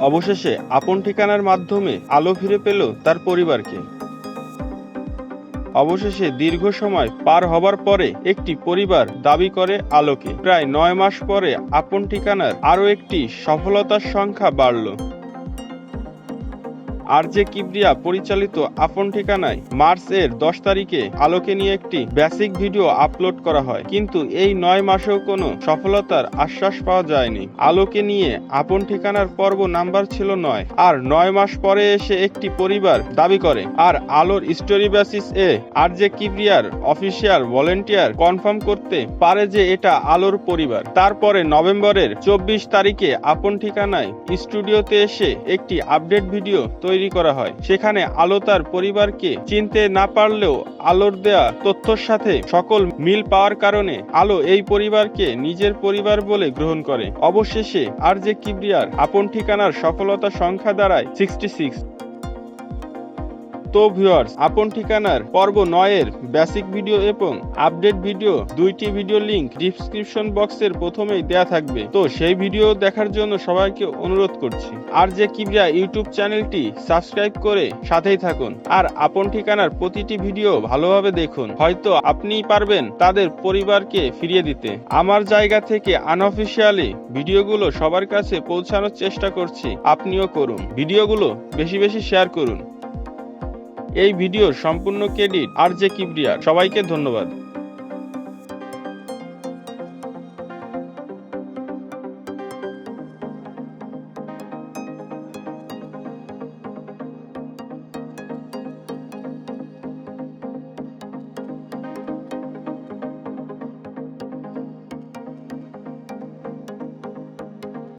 অবশেষে আপন ঠিকানার মাধ্যমে আলো ফিরে পেল তার পরিবারকে। অবশেষে দীর্ঘ সময় পার হবার পরে একটি পরিবার দাবি করে আলোকে। প্রায় নয় মাস পরে আপন ঠিকানার আরও একটি সফলতার সংখ্যা বাড়ল। আর যে কিবরিয়া পরিচালিত আপন ঠিকানায় মার্চ এর দশ তারিখে আলোকে নিয়ে একটি বেসিক ভিডিও আপলোড করা হয়। কিন্তু এই নয় মাসেও কোনো সফলতার আশ্বাস পাওয়া যায়নি। আলোকে নিয়ে আপন ঠিকানার পর্ব নাম্বার ছিল নয়। আর নয় মাস পরে এসে একটি পরিবার দাবি করে। আর আলোর স্টোরি বেসিস এ আর যে কিবরিয়ার অফিসিয়াল ভলেন্টিয়ার কনফার্ম করতে পারে যে এটা আলোর পরিবার। তারপরে নভেম্বরের চব্বিশ তারিখে আপন ঠিকানায় স্টুডিওতে এসে একটি আপডেট ভিডিও তৈরি করা হয়। সেখানে আলো তার পরিবারকে চিনতে না পারলেও আলোর দেয়া তথ্যর সাথে সকল মিল পাওয়ার কারণে আলো এই পরিবারকে নিজের পরিবার বলে গ্রহণ করে। অবশেষে আর যে কিবরিয়ার আপন ঠিকানার সফলতা সংখ্যা দাঁড়ায় সিক্সটি সিক্স তো ভিউয়ার্স আপন ঠিকানার পর্ব নয়ের বেসিক ভিডিও এবং আপডেট ভিডিও দুইটি ভিডিও লিংক ডিসক্রিপশন বক্সের প্রথমেই দেয়া থাকবে। তো সেই ভিডিও দেখার জন্য সবাইকে অনুরোধ করছি। আর যে কিবরিয়া ইউটিউব চ্যানেলটি সাবস্ক্রাইব করে সাথেই থাকুন। আর আপন ঠিকানার প্রতিটি ভিডিও ভালোভাবে দেখুন। হয়তো আপনিই পারবেন তাদের পরিবারকে ফিরিয়ে দিতে। আমার জায়গা থেকে আনঅফিসিয়ালি ভিডিওগুলো সবার কাছে পৌঁছানোর চেষ্টা করছি। আপনিও করুন। ভিডিওগুলো বেশি বেশি শেয়ার করুন। এই ভিডিওর সম্পূর্ণ ক্রেডিট আর জে কিবরিয়ার। সবাইকে ধন্যবাদ।